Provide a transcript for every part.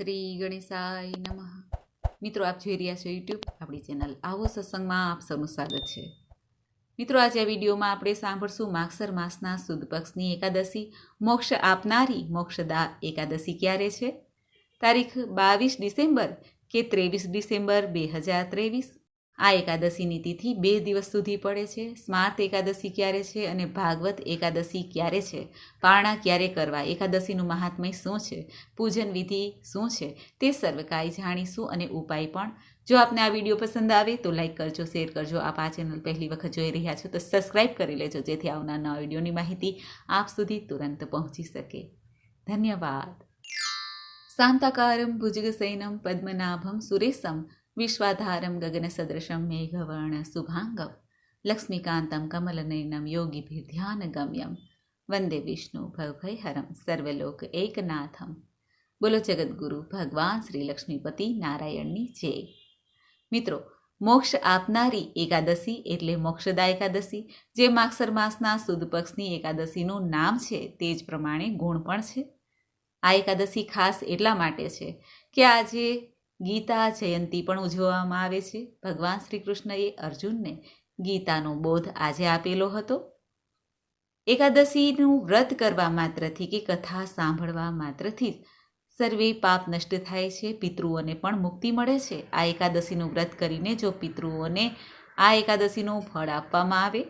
શ્રી ગણેશાય નમઃ. મિત્રો, આપ જોઈ રહ્યા છો યુટ્યુબ આપણી ચેનલ આવો સત્સંગમાં આપ સૌનું સ્વાગત છે. મિત્રો, આજે આ વિડીયોમાં આપણે સાંભળશું માગસર માસના સુદ પક્ષની એકાદશી. મોક્ષ આપનારી મોક્ષદા એકાદશી ક્યારે છે? તારીખ બાવીસ ડિસેમ્બર કે ત્રેવીસ ડિસેમ્બર બે હજાર ત્રેવીસ? આ એકાદશીની તિથિ બે દિવસ સુધી પડે છે. સ્માર્ત એકાદશી ક્યારે છે અને ભાગવત એકાદશી ક્યારે છે? પારણા ક્યારે કરવા? એકાદશીનું મહાત્મય શું છે? પૂજન વિધિ શું છે? તે સર્વકાય જાણીશું અને ઉપાય પણ. જો આપને આ વીડિયો પસંદ આવે તો લાઈક કરજો, શેર કરજો. આપ આ ચેનલ પહેલી વખત જોઈ રહ્યા છો તો સબસ્ક્રાઈબ કરી લેજો, જેથી આવનાર નવા વિડીયોની માહિતી આપ સુધી તુરંત પહોંચી શકે. ધન્યવાદ. શાંતાકારમ ભુજગસૈનમ પદ્મનાભમ સુરેશમ વિશ્વાધારમ ગગનસદૃશમ મેઘવર્ણ શુભાંગમ લક્ષ્મીકાંતમ કમલનયનમ ગમ્યમ વંદે વિષ્ણુ ભવભયહરમ સર્વલોક એકનાથમ બોલો જગદગુરુ ભગવાન શ્રી લક્ષ્મીપતિ નારાયણની જય મિત્રો મોક્ષ આપનારી એકાદશી એટલે મોક્ષદા એકાદશી, જે માગસર માસના સુદ પક્ષની એકાદશીનું નામ છે, તે જ પ્રમાણે ગુણ પણ છે. આ એકાદશી ખાસ એટલા માટે છે કે આજે ગીતા જયંતી પણ ઉજવવામાં આવે છે. ભગવાન શ્રી કૃષ્ણએ અર્જુનને ગીતાનો બોધ આજે આપેલો હતો. એકાદશીનું વ્રત કરવા માત્રથી કે કથા સાંભળવા માત્રથી જ સર્વે પાપ નષ્ટ થાય છે. પિતૃઓને પણ મુક્તિ મળે છે. આ એકાદશીનું વ્રત કરીને જો પિતૃઓને આ એકાદશીનું ફળ આપવામાં આવે.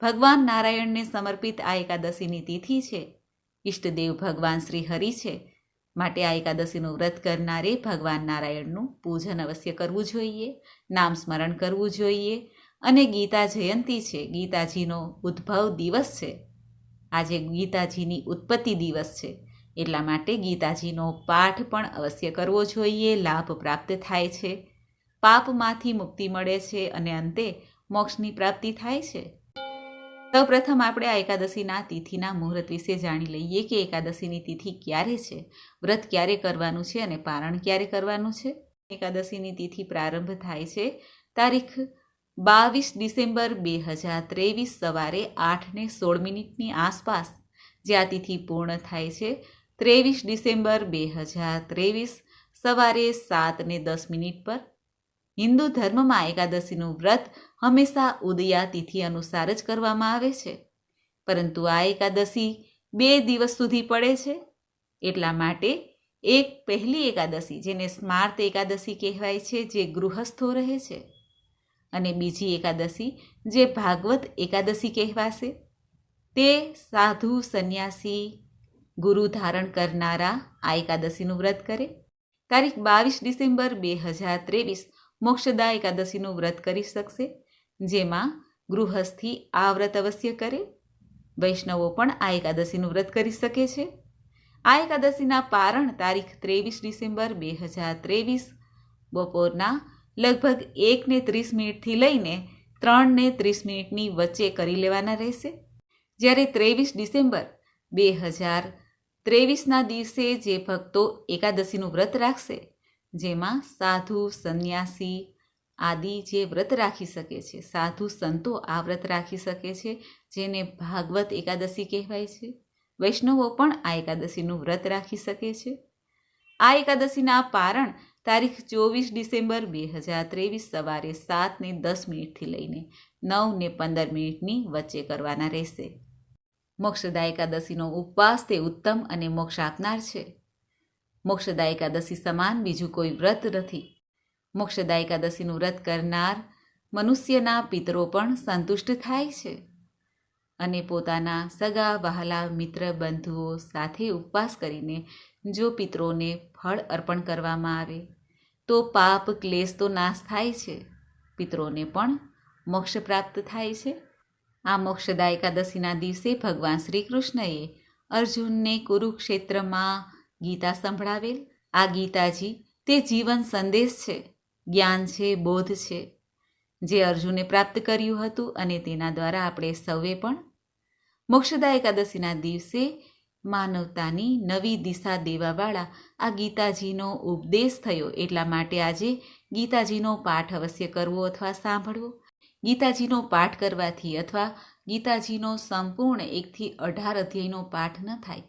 ભગવાન નારાયણને સમર્પિત આ એકાદશીની તિથિ છે. ઈષ્ટદેવ ભગવાન શ્રી હરિ છે. માટે આ એકાદશીનું વ્રત કરનારે ભગવાન નારાયણનું પૂજન અવશ્ય કરવું જોઈએ, નામ સ્મરણ કરવું જોઈએ અને ગીતા જયંતી છે. ગીતાજીનો ઉદ્ભવ દિવસ છે. આજે ગીતાજીની ઉત્પત્તિ દિવસ છે. એટલા માટે ગીતાજીનો પાઠ પણ અવશ્ય કરવો જોઈએ, લાભ પ્રાપ્ત થાય છે. પાપમાંથી મુક્તિ મળે છે અને અંતે મોક્ષની પ્રાપ્તિ થાય છે. સૌપ્રથમ આપણે આ એકાદશીના તિથિના મુહૂર્ત વિશે જાણી લઈએ કે એકાદશીની તિથિ ક્યારે છે? વ્રત ક્યારે કરવાનું છે અને પારણ ક્યારે કરવાનું છે? એકાદશીની તિથિ પ્રારંભ થાય છે તારીખ બાવીસ ડિસેમ્બર બે હજાર ત્રેવીસ સવારે આઠને સોળ મિનિટની આસપાસ. જે આ તિથિ પૂર્ણ થાય છે ત્રેવીસ ડિસેમ્બર બે હજાર ત્રેવીસ સવારે સાત ને દસ મિનિટ પર. હિન્દુ ધર્મમાં એકાદશીનું વ્રત હંમેશા ઉદયા તિથિ અનુસાર જ કરવામાં આવે છે. પરંતુ આ એકાદશી બે દિવસ સુધી પડે છે. એટલા માટે એક પહેલી એકાદશી, જેને સ્માર્ત એકાદશી કહેવાય છે, જે ગૃહસ્થો રહે છે. અને બીજી એકાદશી, જે ભાગવત એકાદશી કહેવાશે. તે સાધુ સંન્યાસી ગુરુ ધારણ કરનારા આ એકાદશીનું વ્રત કરે. તારીખ બાવીસ ડિસેમ્બર બે હજાર ત્રેવીસ મોક્ષદા એકાદશીનું વ્રત કરી શકશે, જેમાં ગૃહસ્થી આ વ્રત અવશ્ય કરે. વૈષ્ણવો પણ આ એકાદશીનું વ્રત કરી શકે છે. આ એકાદશીના પારણ તારીખ ત્રેવીસ ડિસેમ્બર બે હજાર ત્રેવીસ, બપોરના લગભગ એકને ત્રીસ મિનિટથી લઈને ત્રણને ત્રીસ મિનિટની વચ્ચે કરી લેવાના રહેશે. જ્યારે ત્રેવીસ ડિસેમ્બર બે હજાર ત્રેવીસના દિવસે જે ભક્તો એકાદશીનું વ્રત રાખશે જેમાં સાધુ, સંન્યાસી આદિ જે વ્રત રાખી શકે છે. સાધુ સંતો આ વ્રત રાખી શકે છે, જેને ભાગવત એકાદશી કહેવાય છે. વૈષ્ણવો પણ આ એકાદશીનું વ્રત રાખી શકે છે. આ એકાદશીના પારણ તારીખ ચોવીસ ડિસેમ્બર બે હજાર ત્રેવીસ સવારે સાતને દસ મિનિટથી લઈને નવને પંદર મિનિટની વચ્ચે કરવાના રહેશે. મોક્ષદા એકાદશીનો ઉપવાસ તે ઉત્તમ અને મોક્ષ આપનાર છે. મોક્ષદા એકાદશી સમાન, બીજું કોઈ વ્રત નથી. મોક્ષદા એકાદશીનું વ્રત કરનાર મનુષ્યના પિતરો પણ સંતુષ્ટ થાય છે અને પોતાના સગા, વહાલા, મિત્ર, બંધુઓ સાથે ઉપવાસ કરીને જો પિતરોને ફળ અર્પણ કરવામાં આવે, તો પાપ, ક્લેશ તો નાશ થાય છે. પિતરોને પણ મોક્ષ પ્રાપ્ત થાય છે. આ મોક્ષદા એકાદશીના દિવસે ભગવાન શ્રી કૃષ્ણએ અર્જુનને કુરુક્ષેત્રમાં ગીતા સંભળાવેલ? આ ગીતાજી તે જીવન સંદેશ છે, જ્ઞાન છે, બોધ છે, જે અર્જુને પ્રાપ્ત કર્યું હતું અને તેના દ્વારા આપણે સૌએ પણ. મોક્ષદા એકાદશીના દિવસે માનવતાની નવી દિશા દેવાવાળા આ ગીતાજીનો ઉપદેશ થયો. એટલા માટે આજે ગીતાજીનો પાઠ અવશ્ય કરવો અથવા સાંભળવો. ગીતાજીનો પાઠ કરવાથી અથવા ગીતાજીનો સંપૂર્ણ એકથી અઢાર અધ્યાયનો પાઠ ન થાય,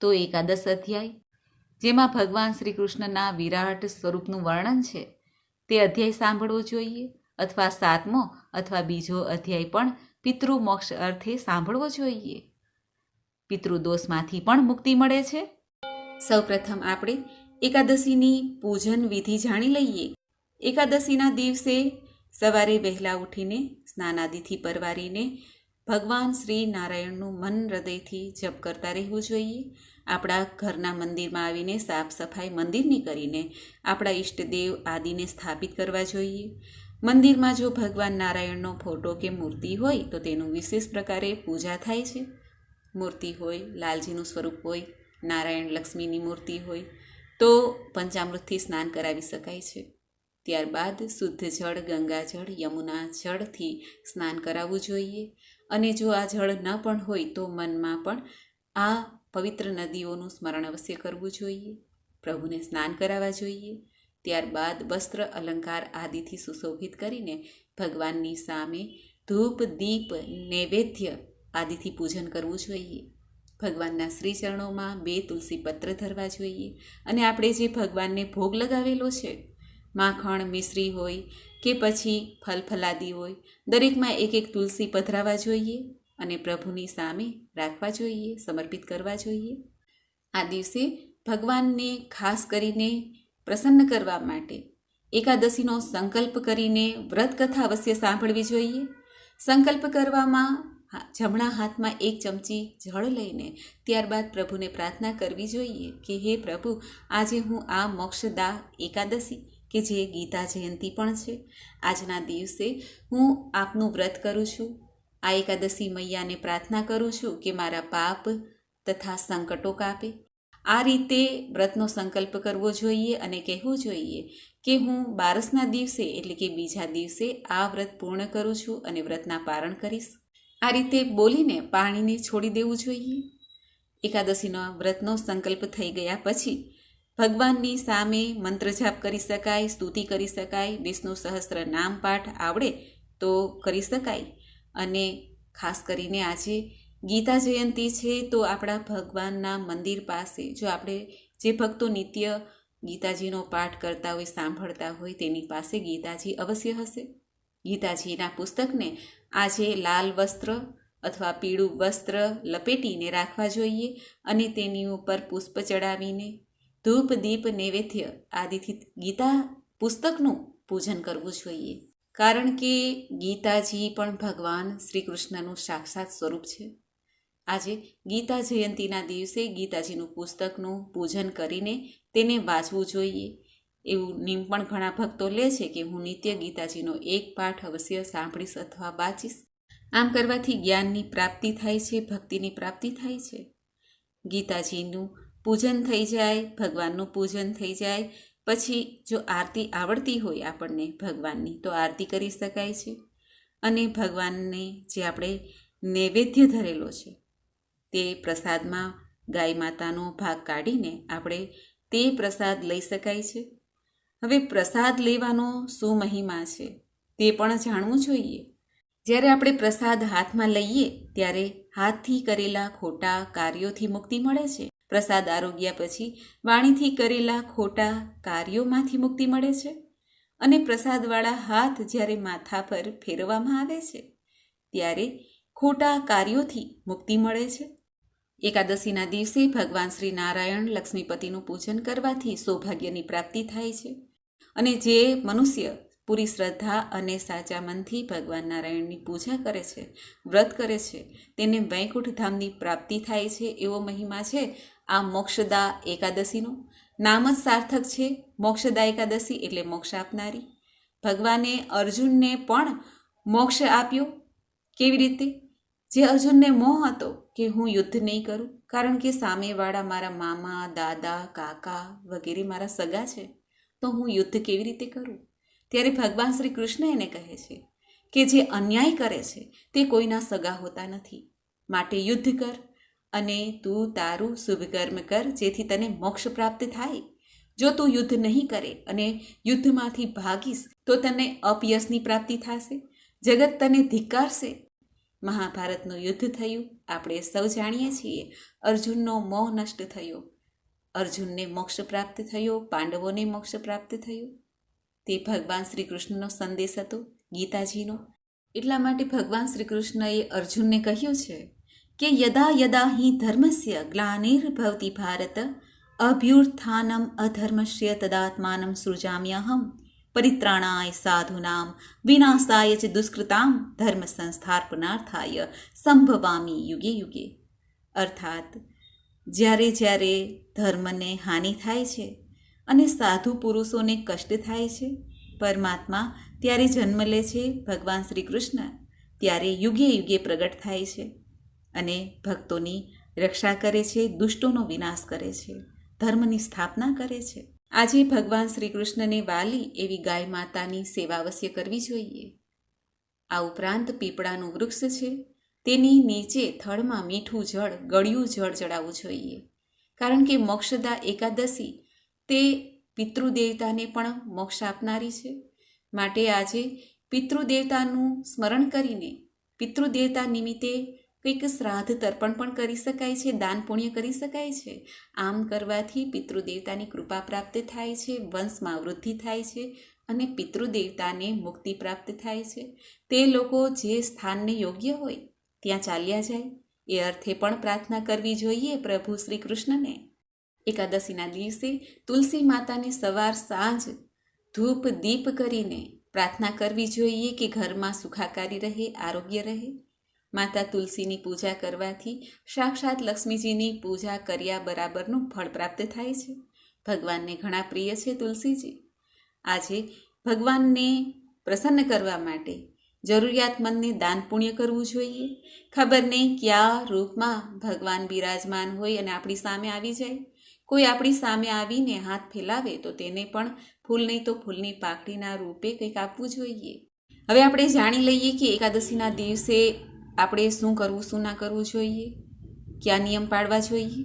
તો એકાદશ અધ્યાય જેમાં ભગવાન શ્રી કૃષ્ણના વિરાટ સ્વરૂપનું વર્ણન છે, તે અધ્યાય સાંભળવો જોઈએ અથવા સાતમો અથવા બીજો અધ્યાય પણ પિતૃ મોક્ષ અર્થે સાંભળવો જોઈએ. પિતૃદોષમાંથી પણ મુક્તિ મળે છે. સૌપ્રથમ આપણે એકાદશીની પૂજન વિધિ જાણી લઈએ. એકાદશીના દિવસે સવારે વહેલા ઉઠીને સ્નાનાદિથી પરવારીને ભગવાન શ્રી નારાયણનું મન હૃદયથી જપ કરતા રહેવું જોઈએ. આપણા ઘરના મંદિરમાં આવીને સાફ સફાઈ મંદિરની કરીને આપણા ઈષ્ટદેવ આદિને સ્થાપિત કરવા જોઈએ. મંદિરમાં જો ભગવાન નારાયણનો ફોટો કે મૂર્તિ હોય તો તેનું વિશેષ પ્રકારે પૂજા થાય છે. મૂર્તિ હોય, લાલજીનું સ્વરૂપ હોય, નારાયણ લક્ષ્મીની મૂર્તિ હોય, તો પંચામૃતથી સ્નાન કરાવી શકાય છે. ત્યારબાદ શુદ્ધ જળ ગંગાજળ યમુના જળથી સ્નાન કરાવવું જોઈએ. અને જો આ જળ ન પણ હોય તો મનમાં પણ આ પવિત્ર નદીઓનું સ્મરણ અવશ્ય કરવું જોઈએ, પ્રભુને સ્નાન કરાવવા જોઈએ, ત્યારબાદ વસ્ત્ર અલંકાર આદિથી સુશોભિત કરીને ભગવાનની સામે ધૂપ, દીપ, નૈવેદ્ય આદિથી પૂજન કરવું જોઈએ. ભગવાનના શ્રી ચરણોમાં બે તુલસી પત્ર ધરવા જોઈએ અને આપણે જે ભગવાનને ભોગ લગાવેલો છે, માખણ, મિશ્રી હોય કે પછી ફલફલાદી હોય, દરેકમાં એક એક તુલસી પધરાવા જોઈએ. અને પ્રભુની સામે રાખવા જોઈએ, સમર્પિત કરવા જોઈએ. આ દિવસે ભગવાનને ખાસ કરીને પ્રસન્ન કરવા માટે એકાદશીનો સંકલ્પ કરીને વ્રત કથા અવશ્ય સાંભળવી જોઈએ. સંકલ્પ કરવામાં જમણા હાથમાં એક ચમચી જળ લઈને ત્યારબાદ પ્રભુને પ્રાર્થના કરવી જોઈએ કે હે પ્રભુ, આજે હું આ મોક્ષદા એકાદશી કે જે ગીતા જયંતી પણ છે, આજના દિવસે હું આપનું વ્રત કરું છું. આ એકાદશી મૈયાને પ્રાર્થના કરું છું કે મારા પાપ તથા સંકટો કાપે. આ રીતે વ્રતનો સંકલ્પ કરવો જોઈએ અને કહેવું જોઈએ કે હું બારસના દિવસે એટલે કે બીજા દિવસે આ વ્રત પૂર્ણ કરું છું અને વ્રતના પારણ કરીશ. આ રીતે બોલીને પાણીને છોડી દેવું જોઈએ. એકાદશીનો વ્રતનો સંકલ્પ થઈ ગયા પછી ભગવાનની સામે મંત્ર જાપ કરી શકાય, સ્તુતિ કરી શકાય, વિષ્ણુ સહસ્ત્ર નામ પાઠ આવડે તો કરી શકાય. અને ખાસ કરીને આજે ગીતા જયંતી છે, તો આપણા ભગવાનના મંદિર પાસે જો આપણે જે ભક્તો નિત્ય ગીતાજીનો પાઠ કરતા હોય, સાંભળતા હોય, તેની પાસે ગીતાજી અવશ્ય હશે. ગીતાજીના પુસ્તકને આજે લાલ વસ્ત્ર અથવા પીળું વસ્ત્ર લપેટીને રાખવા જોઈએ અને તેની ઉપર પુષ્પ ચડાવીને ધૂપ, દીપ, નૈવેદ્ય આદિથી ગીતા પુસ્તકનું પૂજન કરવું જોઈએ. કારણ કે ગીતાજી પણ ભગવાન શ્રી કૃષ્ણનું સાક્ષાત સ્વરૂપ છે. આજે ગીતા જયંતીના દિવસે ગીતાજીનું પુસ્તકનું પૂજન કરીને તેને વાંચવું જોઈએ. એવું નિમ પણ ઘણા ભક્તો લે છે કે હું નિત્ય ગીતાજીનો એક પાઠ અવશ્ય સાંભળીશ અથવા વાંચીશ. આમ કરવાથી જ્ઞાનની પ્રાપ્તિ થાય છે, ભક્તિની પ્રાપ્તિ થાય છે. ગીતાજીનું પૂજન થઈ જાય, ભગવાનનું પૂજન થઈ જાય પછી જો આરતી આવડતી હોય આપણને ભગવાનની, તો આરતી કરી શકાય છે. અને ભગવાનને જે આપણે નૈવેદ્ય ધરેલો છે, તે પ્રસાદમાં ગાય માતાનો ભાગ કાઢીને આપણે તે પ્રસાદ લઈ શકાય છે. હવે પ્રસાદ લેવાનો શું મહિમા છે, તે પણ જાણવું જોઈએ. જ્યારે આપણે પ્રસાદ હાથમાં લઈએ, ત્યારે હાથથી કરેલા ખોટા કાર્યોથી મુક્તિ મળે છે. પ્રસાદ આરોગ્યા પછી વાણીથી કરેલા ખોટા કાર્યોમાંથી મુક્તિ મળે છે અને પ્રસાદવાળા હાથ જ્યારે માથા પર ફેરવવામાં આવે છે, ત્યારે ખોટા કાર્યોથી મુક્તિ મળે છે. એકાદશીના દિવસે ભગવાન શ્રી નારાયણ લક્ષ્મીપતિનું પૂજન કરવાથી સૌભાગ્યની પ્રાપ્તિ થાય છે અને જે મનુષ્ય પૂરી શ્રદ્ધા અને સાચા મનથી ભગવાન નારાયણની પૂજા કરે છે, વ્રત કરે છે. તેને વૈકુંઠ ધામની પ્રાપ્તિ થાય છે એવો મહિમા છે આ મોક્ષદા એકાદશીનો. નામ જ સાર્થક છે, મોક્ષદા એકાદશી એટલે મોક્ષ આપનારી. ભગવાને અર્જુનને પણ મોક્ષ આપ્યો. કેવી રીતે? જે અર્જુનને મોહ હતો કે હું યુદ્ધ નહીં કરું, કારણ કે સામેવાળા મારા મામા, દાદા, કાકા વગેરે મારા સગા છે, તો હું યુદ્ધ કેવી રીતે કરું? ત્યારે ભગવાન શ્રી કૃષ્ણ એને કહે છે કે જે અન્યાય કરે છે, તે કોઈના સગા હોતા નથી. માટે યુદ્ધ કર અને તું તારું શુભકર્મ કર, જેથી તને મોક્ષ પ્રાપ્ત થાય. જો તું યુદ્ધ નહીં કરે અને યુદ્ધમાંથી ભાગીશ, તો તને અપયશની પ્રાપ્તિ થશે. જગત તને ધિક્કારશે. મહાભારતનું યુદ્ધ થયું. આપણે સૌ જાણીએ છીએ, અર્જુનનો મોહ નષ્ટ થયો. અર્જુનને મોક્ષ પ્રાપ્ત થયો, પાંડવોને મોક્ષ પ્રાપ્ત થયો. તે ભગવાન શ્રી કૃષ્ણનો સંદેશ હતો, ગીતાજીનો. એટલા માટે ભગવાન શ્રી કૃષ્ણએ અર્જુનને કહ્યું છે કે, યદા યદા હિ ધર્મસ્ય ગ્લાનિર્ભવતી ભારત, અભ્યુત્થાનમ અધર્મસ્ય તદાત્માનમ સૃજામ્યહમ, પરિત્રાણાય સાધુનામ, વિનાશાય ચ દુષ્કૃતામ ધર્મ સંસ્થાપનાર્થાય સંભવામી યુગે યુગે. અર્થાત, જ્યારે જ્યારે ધર્મને હાનિ થાય છે અને સાધુ પુરુષોને કષ્ટ થાય છે. પરમાત્મા ત્યારે જન્મ લે છે ભગવાન શ્રી કૃષ્ણ ત્યારે યુગે યુગે પ્રગટ થાય છે અને ભક્તોની રક્ષા કરે છે, દુષ્ટોનો વિનાશ કરે છે, ધર્મની સ્થાપના કરે છે. આજે ભગવાન શ્રી કૃષ્ણને વાલી એવી ગાય માતાની સેવા અવશ્ય કરવી જોઈએ. આ ઉપરાંત પીપળાનું વૃક્ષ છે. તેની નીચે થડમાં મીઠું જળ, ગળ્યું જળ ચડાવવું જોઈએ. કારણ કે મોક્ષદા એકાદશી તે પિતૃદેવતાને પણ મોક્ષ આપનારી છે. માટે આજે પિતૃદેવતાનું સ્મરણ કરીને પિતૃદેવતા નિમિત્તે કંઈક શ્રાદ્ધ તર્પણ પણ કરી શકાય છે, દાન પુણ્ય કરી શકાય છે. આમ કરવાથી પિતૃદેવતાની કૃપા પ્રાપ્ત થાય છે, વંશમાં વૃદ્ધિ થાય છે અને પિતૃદેવતાને મુક્તિ પ્રાપ્ત થાય છે. તે લોકો જે સ્થાનને યોગ્ય હોય, ત્યાં ચાલ્યા જાય. એ અર્થે પણ પ્રાર્થના કરવી જોઈએ પ્રભુ શ્રી કૃષ્ણને. એકાદશીના દિવસે તુલસી માતાને સવાર સાંજ ધૂપ દીપ કરીને પ્રાર્થના કરવી જોઈએ કે ઘરમાં સુખાકારી રહે, આરોગ્ય રહે. માતા તુલસીની પૂજા કરવાથી સાક્ષાત લક્ષ્મીજીની પૂજા કર્યા બરાબરનું ફળ પ્રાપ્ત થાય છે. ભગવાનને ઘણા પ્રિય છે તુલસીજી. આજે ભગવાનને પ્રસન્ન કરવા માટે જરૂરિયાતમંદને દાન પુણ્ય કરવું જોઈએ. ખબર નહીં કયા રૂપમાં ભગવાન બિરાજમાન હોય અને આપણી સામે આવી જાય. કોઈ આપણી સામે આવીને હાથ ફેલાવે તો તેને પણ ફૂલ નહીં તો ફૂલની પાકડીના રૂપે કંઈક આપવું જોઈએ. હવે આપણે જાણી લઈએ કે એકાદશીના દિવસે આપણે શું કરવું, શું ના કરવું જોઈએ? કયા નિયમ પાળવા જોઈએ?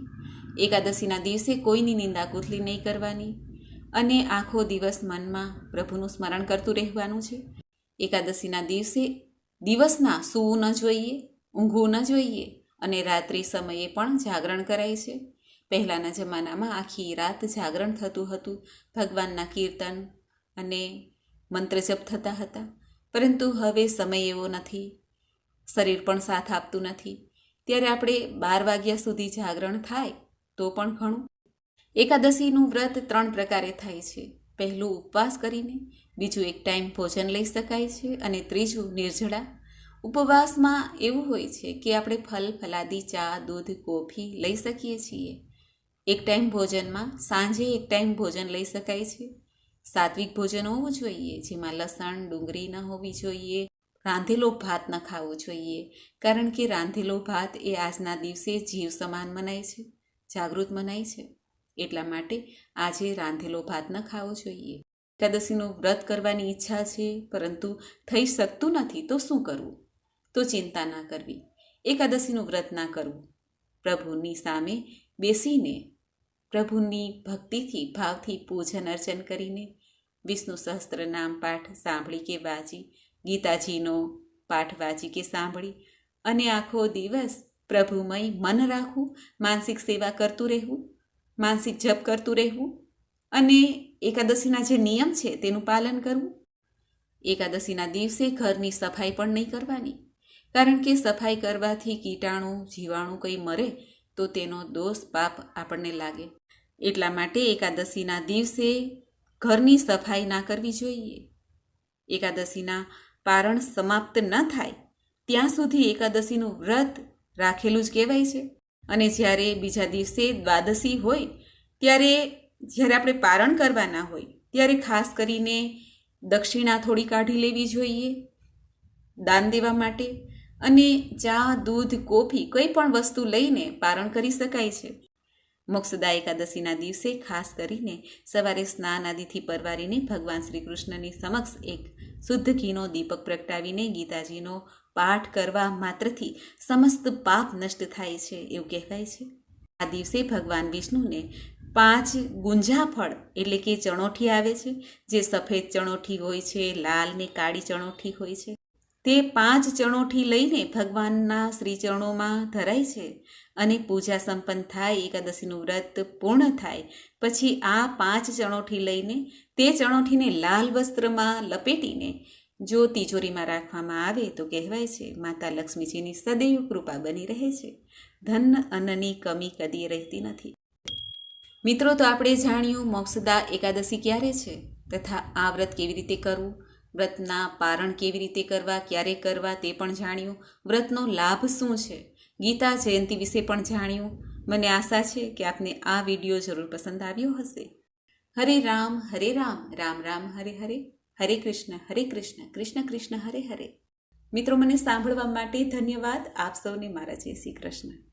એકાદશીના દિવસે કોઈની નિંદા કુથલી નહીં કરવાની? અને આખો દિવસ મનમાં પ્રભુનું સ્મરણ કરતું રહેવાનું છે? એકાદશીના દિવસે દિવસના સૂવું ન જોઈએ, ઊંઘવું ન જોઈએ અને રાત્રિ સમયે પણ જાગરણ કરાય છે? પહેલાંના જમાનામાં આખી રાત જાગરણ થતું હતું. ભગવાનના કીર્તન અને મંત્ર જપ થતા હતા. પરંતુ હવે સમય એવો નથી. શરીર પણ સાથ આપતું નથી. ત્યારે આપણે બાર વાગ્યા સુધી જાગરણ થાય તો પણ ઘણું. એકાદશીનું વ્રત ત્રણ પ્રકારે થાય છે. પહેલું ઉપવાસ કરીને, બીજું એક ટાઈમ ભોજન લઈ શકાય છે અને ત્રીજું નિર્જળા. ઉપવાસમાં એવું હોય છે કે આપણે ફલ, ફલાદી, ચા, દૂધ, કોફી લઈ શકીએ છીએ. એક ટાઈમ ભોજનમાં, સાંજે એક ટાઈમ ભોજન લઈ શકાય છે. સાત્વિક ભોજન હોવું જોઈએ, જેમાં લસણ, ડુંગળી ન હોવી જોઈએ, રાંધેલો ભાત ન ખાવો જોઈએ, કારણ કે રાંધેલો ભાત એ આજના દિવસે જીવ સમાન મનાય છે, જાગૃત મનાય છે. એટલા માટે આજે રાંધેલો ભાત ન ખાવો જોઈએ. એકાદશીનું વ્રત કરવાની ઈચ્છા છે, પરંતુ થઈ શકતું નથી, તો શું કરવું? તો ચિંતા ના કરવી. એકાદશીનું વ્રત ના કરવું. પ્રભુની સામે બેસીને પ્રભુની ભક્તિથી, ભાવથી પૂજન અર્ચન કરીને વિષ્ણુ સહસ્ત્ર નામ પાઠ સાંભળી કે વાંચી, ગીતાજીનો પાઠ વાંચી કે સાંભળી અને આખો દિવસ પ્રભુમય મન રાખવું, માનસિક સેવા કરતું રહેવું, માનસિક જપ કરતું રહેવું અને એકાદશીના જે નિયમ છે તેનું પાલન કરવું. એકાદશીના દિવસે ઘરની સફાઈ પણ નહીં કરવાની, કારણ કે સફાઈ કરવાથી કીટાણુ, જીવાણુ કંઈ મરે તો તેનો દોષ પાપ આપણને લાગે. એટલા માટે એકાદશીના દિવસે ઘરની સફાઈ ના કરવી જોઈએ. એકાદશીના પારણ સમાપ્ત ન થાય, ત્યાં સુધી એકાદશીનું વ્રત રાખેલું જ કહેવાય છે. અને જ્યારે બીજા દિવસે દ્વાદશી હોય, ત્યારે જ્યારે આપણે પારણ કરવાના હોય, ત્યારે ખાસ કરીને દક્ષિણા થોડી કાઢી લેવી જોઈએ. દાન દેવા માટે અને ચા, દૂધ, કોફી કોઈ પણ વસ્તુ લઈને પારણ કરી શકાય છે. મોક્ષદા એકાદશીના દિવસે ખાસ કરીને સવારે સ્નાન આદિથી પરવારીને ભગવાન શ્રી કૃષ્ણની સમક્ષ એક શુદ્ધ ઘીનો દીપક પ્રગટાવીને ગીતાજીનો પાઠ કરવા માત્રથી સમસ્ત પાપ નષ્ટ થાય છે એવું કહેવાય છે. આ દિવસે ભગવાન વિષ્ણુને પાંચ ગુંજા ફળ એટલે કે ચણોઠી આવે છે, જે સફેદ ચણોઠી હોય છે, લાલ ને કાળી ચણોઠી હોય છે. તે પાંચ ચણોથી લઈને ભગવાનના શ્રીચરણોમાં ધરાય છે અને પૂજા સંપન્ન થાય, એકાદશીનું વ્રત પૂર્ણ થાય. પછી આ પાંચ ચણોથી લઈને તે ચણોઠીને લાલ વસ્ત્રમાં લપેટીને જો તિજોરીમાં રાખવામાં આવે તો કહેવાય છે, માતા લક્ષ્મીજીની સદૈવ કૃપા બની રહે છે. ધન અન્નની કમી કદી રહેતી નથી. મિત્રો, તો આપણે જાણ્યું મોક્ષદા એકાદશી ક્યારે છે? તથા આ વ્રત કેવી રીતે કરવું? વ્રતના પારણ કેવી રીતે કરવા, ક્યારે કરવા તે પણ જાણ્યું. વ્રતનો લાભ શું છે? ગીતા જયંતિ વિશે પણ જાણ્યું. મને આશા છે કે આપને આ વીડિયો જરૂર પસંદ આવ્યો હશે. હરે રામ હરે રામ રામ રામ, હરે હરે. હરે કૃષ્ણ હરે કૃષ્ણ કૃષ્ણ કૃષ્ણ, હરે હરે. મિત્રો, મને સાંભળવા માટે ધન્યવાદ. આપ સૌને મારા જય શ્રી કૃષ્ણ.